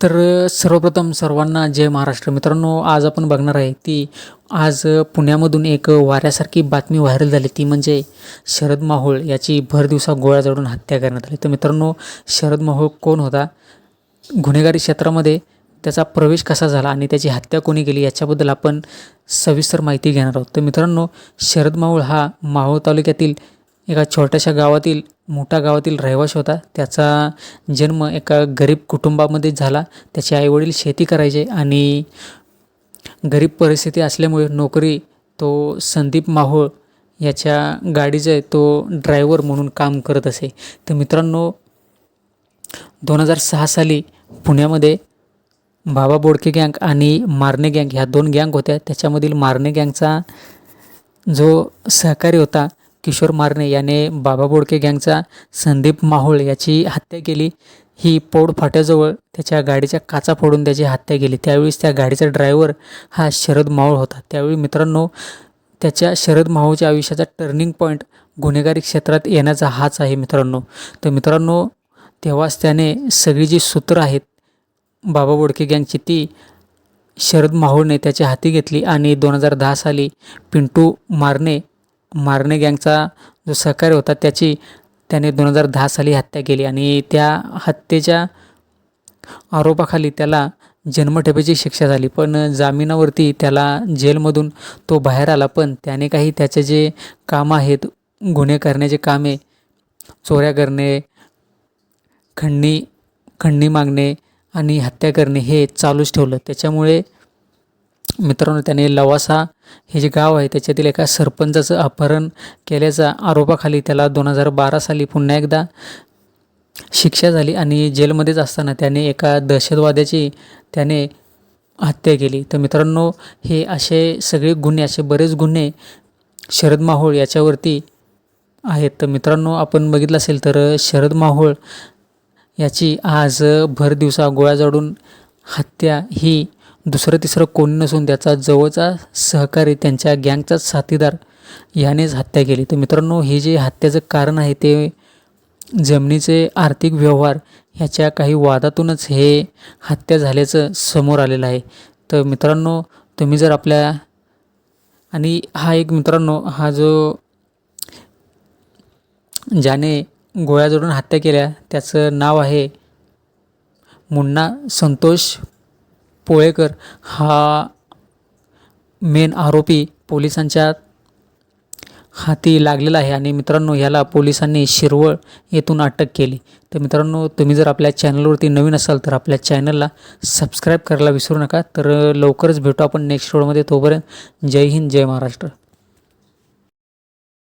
तर सर्वप्रथम सर्वांना जय महाराष्ट्र. मित्रांनो आज आपण बघणार आहे ती आज पुण्यामधून एक वाऱ्यासारखी बातमी व्हायरल झाली. ती म्हणजे शरद माहोळ याची भर दिवसा गोळ्या जडून हत्या करण्यात आली. तर मित्रांनो शरद माहोळ कोण होता? गुन्हेगारी क्षेत्रामध्ये त्याचा प्रवेश कसा झाला आणि त्याची हत्या कोणी केली याच्याबद्दल आपण सविस्तर माहिती घेणार आहोत. तर मित्रांनो शरद माहोळ हा माहोळ तालुक्यातील एका छोट्याशा गावातील मोठ्या गावातील रहिवासी होता. त्याचा जन्म एका गरीब कुटुंबामध्ये झाला. त्याचे आईवडील शेती करायचे आणि गरीब परिस्थिती असल्यामुळे नोकरी तो संदीप माहोळ याच्या गाडीचे तो ड्रायव्हर म्हणून काम करत असे. तर मित्रांनो दोन हजार सहा साली पुण्यामध्ये बाबा बोडके गँग आणि मारणे गँग ह्या दोन गँग होत्या. त्याच्यामधील मारणे गँगचा जो सहकारी होता किशोर मारणे याने बाबा बोडके गँगचा संदीप माहोळ याची हत्या केली. ही पौड फाट्याजवळ त्याच्या गाडीच्या काचा फोडून त्याची हत्या केली. त्यावेळेस त्या गाडीचा ड्रायव्हर हा शरद माहोळ होता. त्यावेळी मित्रांनो त्याच्या शरद माहोळच्या आयुष्याचा टर्निंग पॉईंट गुन्हेगारी क्षेत्रात येण्याचा हाच आहे मित्रांनो. तर मित्रांनो तेव्हाच त्याने सगळी जी सूत्रं आहेत बाबा बोडके गँगची ती शरद माहोळने त्याच्या हाती घेतली आणि दोन हजार दहा साली पिंटू मारणे मारणे गँगचा जो सहकारी होता त्याची त्याने दोन हजार दहा साली हत्या केली आणि त्या हत्येच्या आरोपाखाली त्याला जन्मठेपेची शिक्षा झाली. पण जामिनावरती त्याला जेलमधून तो बाहेर आला पण त्याने काही त्याचे जे कामं आहेत गुन्हे करण्याचे कामे चोऱ्या करणे खंडणी खंडणी मागणे आणि हत्या करणे हे चालूच ठेवलं. त्याच्यामुळे मित्रांनो त्याने लवासा हे जे गाव आहे त्याच्यातील एका सरपंचाचं अपहरण केल्याचा आरोपाखाली त्याला दोन हजार बारा साली पुन्हा एकदा शिक्षा झाली आणि जेलमध्येच असताना त्याने एका दहशतवाद्याची त्याने हत्या केली. तर मित्रांनो हे असे सगळे गुन्हे असे बरेच गुन्हे शरद माहोळ याच्यावरती आहेत. तर मित्रांनो आपण बघितलं असेल तर शरद माहोळ याची आज भर दिवसा गोळ्या जाडून हत्या ही दुसरं तिसरं कोणी नसून त्याचा जवळचा सहकारी त्यांच्या गँगचाच साथीदार यानेच हत्या केली. तर मित्रांनो हे जे हत्याचं कारण आहे ते जमिनीचे आर्थिक व्यवहार ह्याच्या काही वादातूनच हे हत्या झाल्याचं समोर आलेलं आहे. तर मित्रांनो तुम्ही जर आपल्या आणि हा एक मित्रांनो हा जो ज्याने गोळ्या जोडून हत्या केल्या त्याचं नाव आहे मुन्ना संतोष पोळेकर हा मेन आरोपी पोलिसांच्या हाती लागलेला आहे आणि मित्रांनो ह्याला पोलिसांनी शिरवळ येथून अटक केली. तर मित्रांनो तुम्ही जर आपल्या चॅनलवरती नवीन असाल तर आपल्या चॅनलला सबस्क्राईब करायला विसरू नका. तर लवकरच भेटू आपण नेक्स्ट रोडमध्ये तोपर्यंत जय हिंद जय महाराष्ट्र.